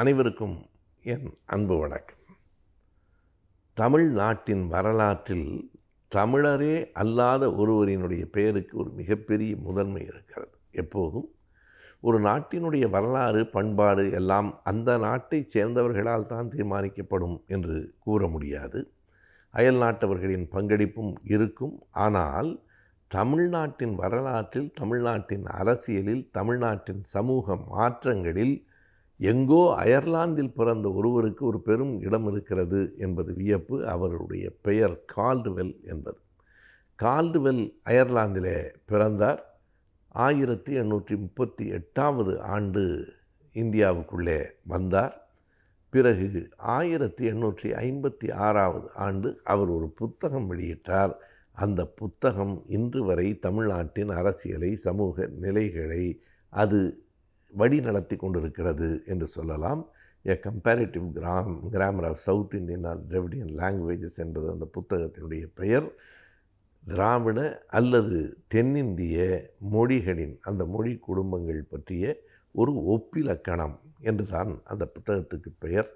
அனைவருக்கும் என் அன்பு வணக்கம். தமிழ்நாட்டின் வரலாற்றில் தமிழரே அல்லாத ஒருவரினுடைய பெயருக்கு ஒரு மிகப்பெரிய முதன்மை இருக்கிறது. எப்போதும் ஒரு நாட்டினுடைய வரலாறு பண்பாடு எல்லாம் அந்த நாட்டைச் சேர்ந்தவர்களால் தான் தீர்மானிக்கப்படும் என்று கூற முடியாது. அயல் நாட்டவர்களின் பங்களிப்பும் இருக்கும். ஆனால் தமிழ்நாட்டின் வரலாற்றில் தமிழ்நாட்டின் அரசியலில் தமிழ்நாட்டின் சமூக மாற்றங்களில் எங்கோ அயர்லாந்தில் பிறந்த ஒருவருக்கு ஒரு பெரும் இடம் இருக்கிறது என்பது வியப்பு அவருடைய பெயர் கால்டுவெல் என்பது. கால்டுவெல் அயர்லாந்திலே பிறந்தார். ஆயிரத்தி எண்ணூற்றி முப்பத்தி எட்டாவது ஆண்டு இந்தியாவுக்குள்ளே வந்தார். பிறகு ஆயிரத்தி எண்ணூற்றி ஐம்பத்தி ஆறாவது ஆண்டு அவர் ஒரு புத்தகம் வெளியிட்டார். அந்த புத்தகம் இன்று வரை தமிழ்நாட்டின் அரசியலை சமூக நிலைகளை அது வழி நடத்தி கொண்டிருக்கிறது என்று சொல்லலாம். A comparative gram grammar of South Indian or Dravidian languages என்பது அந்த புத்தகத்தினுடைய பெயர். திராவிட அல்லது தென்னிந்திய மொழிகளின் அந்த மொழி குடும்பங்கள் பற்றிய ஒரு ஒப்பிலக்கணம் என்று தான் அந்த புத்தகத்துக்கு பெயர்.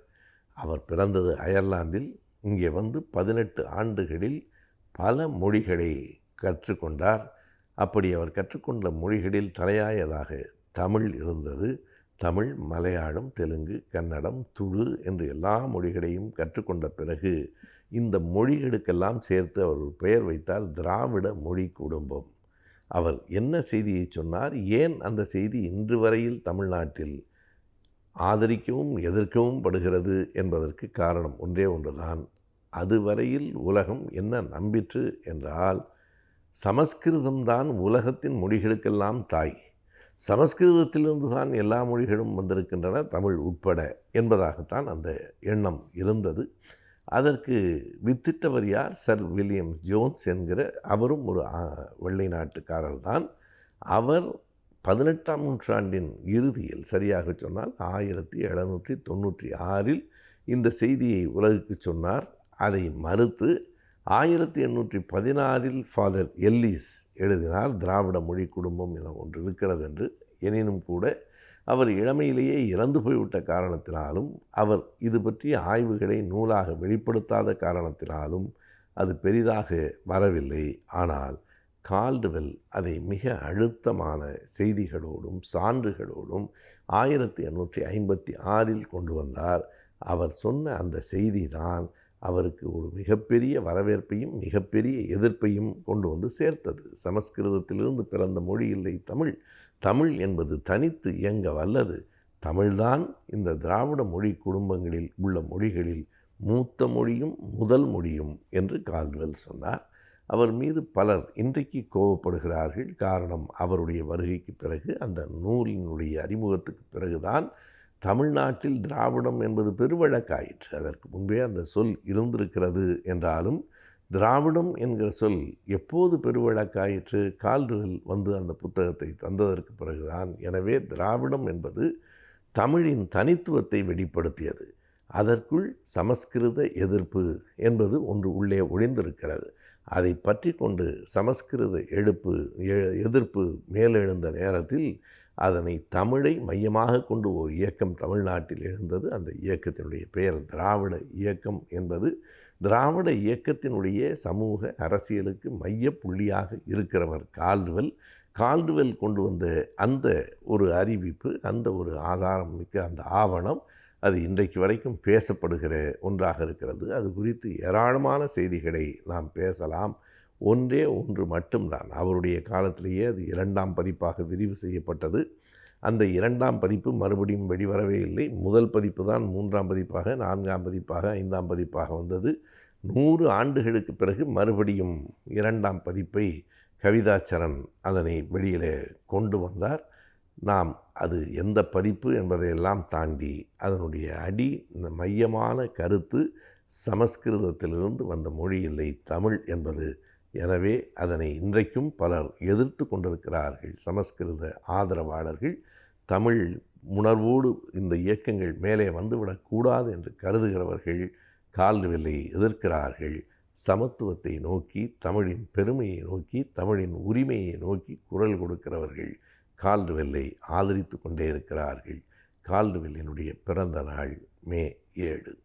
அவர் பிறந்தது அயர்லாந்தில் இங்கே வந்து பதினெட்டு ஆண்டுகளில் பல மொழிகளை கற்றுக்கொண்டார். அப்படி அவர் கற்றுக்கொண்ட மொழிகளில் தலையாயதாக தமிழ் இருந்தது. தமிழ் மலையாளம் தெலுங்கு கன்னடம் துளு என்று எல்லா மொழிகளையும் கற்றுக்கொண்ட பிறகு இந்த மொழிகளுக்கெல்லாம் சேர்த்து அவர் ஒரு பெயர் வைத்தால் திராவிட மொழி குடும்பம். அவர் என்ன செய்தியை சொன்னார்? ஏன் அந்த செய்தி இன்று வரையில் தமிழ்நாட்டில் ஆதரிக்கவும் எதிர்க்கவும் படுகிறது என்பதற்கு காரணம் ஒன்றே ஒன்றுதான். அதுவரையில் உலகம் என்ன நம்பிற்று என்றால் சமஸ்கிருதம்தான் உலகத்தின் மொழிகளுக்கெல்லாம் தாய். சமஸ்கிருதத்திலிருந்து தான் எல்லா மொழிகளும் வந்திருக்கின்றன தமிழ் உட்பட என்பதாகத்தான் அந்த எண்ணம் இருந்தது. அதற்கு வித்திட்டவர் யார்? சர் வில்லியம் ஜோன்ஸ் என்கிற அவரும் ஒரு வெள்ளை நாட்டுக்காரர் தான் அவர் பதினெட்டாம் நூற்றாண்டின் இறுதியில் சரியாக சொன்னால் ஆயிரத்தி எழுநூற்றி தொண்ணூற்றி ஆறில் இந்த செய்தியை உலகுக்கு சொன்னார். அதை மறுத்து ஆயிரத்தி எண்ணூற்றி பதினாறில் ஃபாதர் எல்லிஸ் எழுதினார் திராவிட மொழி குடும்பம் என ஒன்று இருக்கிறது என்று எனினும் கூட அவர் இளமையிலேயே இறந்து போய்விட்ட காரணத்தினாலும் அவர் இது பற்றிய ஆய்வுகளை நூலாக வெளிப்படுத்தாத காரணத்தினாலும் அது பெரிதாக வரவில்லை. ஆனால் கால்டுவெல் அதை மிக அழுத்தமான செய்திகளோடும் சான்றுகளோடும் ஆயிரத்தி எண்ணூற்றி ஐம்பத்தி ஆறில் கொண்டு வந்தார். அவர் சொன்ன அந்த செய்தி தான் அவருக்கு ஒரு மிகப்பெரிய வரவேற்பையும் மிகப்பெரிய எதிர்ப்பையும் கொண்டு வந்து சேர்த்தது. சமஸ்கிருதத்திலிருந்து பிறந்த மொழி இல்லை தமிழ். தமிழ் என்பது தனித்து இயங்க வல்லது. தமிழ்தான் இந்த திராவிட மொழி குடும்பங்களில் உள்ள மொழிகளில் மூத்த மொழியும் முதல் மொழியும் என்று கால்வெல் சொன்னார். அவர் மீது பலர் இன்றைக்கு கோவப்படுகிறார்கள். காரணம் அவருடைய வருகைக்கு பிறகு அந்த நூலினுடைய அறிமுகத்துக்கு பிறகுதான் தமிழ்நாட்டில் திராவிடம் என்பது பெருவழக்காயிற்று. அதற்கு முன்பே அந்த சொல் இருந்திருக்கிறது என்றாலும் திராவிடம் என்கிற சொல் எப்போது பெருவழக்காயிற்று? கால்டுவெல் வந்து அந்த புத்தகத்தை தந்ததற்கு பிறகுதான். எனவே திராவிடம் என்பது தமிழின் தனித்துவத்தை வெளிப்படுத்தியது. அதற்குள் சமஸ்கிருத எதிர்ப்பு என்பது ஒன்று உள்ளே ஒழிந்திருக்கிறது. அதை பற்றி கொண்டு சமஸ்கிருத எழுப்பு எதிர்ப்பு மேலெழுந்த நேரத்தில் அதனை தமிழை மையமாக கொண்டு ஒரு இயக்கம் தமிழ்நாட்டில் எழுந்தது. அந்த இயக்கத்தினுடைய பெயர் திராவிட இயக்கம் என்பது திராவிட இயக்கத்தினுடைய சமூக அரசியலுக்கு மைய புள்ளியாக இருக்கிறவர் கால்டுவெல். கால்டுவெல் கொண்டு வந்த அந்த ஒரு அறிவிப்பு அந்த ஒரு ஆதாரம் மிக்க அந்த ஆவணம் அது இன்றைக்கு வரைக்கும் பேசப்படுகிற ஒன்றாக இருக்கிறது. அது குறித்து ஏராளமான செய்திகளை நாம் பேசலாம். ஒன்றே ஒன்று மட்டும்தான். அவருடைய காலத்திலேயே அது இரண்டாம் பதிப்பாக விரிவு செய்யப்பட்டது. அந்த இரண்டாம் பதிப்பு மறுபடியும் வெளிவரவே இல்லை. முதல் பதிப்பு தான் மூன்றாம் பதிப்பாக நான்காம் பதிப்பாக ஐந்தாம் பதிப்பாக வந்தது. நூறு ஆண்டுகளுக்கு பிறகு மறுபடியும் இரண்டாம் பதிப்பை கவிதாச்சரன் அதனை வெளியில் கொண்டு வந்தார். நாம் அது எந்த பதிப்பு என்பதையெல்லாம் தாண்டி அதனுடைய அடி மையமான கருத்து சமஸ்கிருதத்திலிருந்து வந்த மொழி இல்லை தமிழ் என்பது. எனவே அதனை இன்றைக்கும் பலர் எதிர்த்து கொண்டிருக்கிறார்கள் சமஸ்கிருத ஆதரவாளர்கள். தமிழ் உணர்வோடு இந்த இயக்கங்கள் மேலே வந்துவிடக்கூடாது என்று கருதுகிறவர்கள் கால்வெல்லை எதிர்க்கிறார்கள். சமத்துவத்தை நோக்கி தமிழின் பெருமையை நோக்கி தமிழின் உரிமையை நோக்கி குரல் கொடுக்கிறவர்கள். கால்டுவெல்லை ஆதரித்து கொண்டே இருக்கிறார்கள். கால்டுவெல்லினுடைய பிறந்த நாள் மே ஏழு.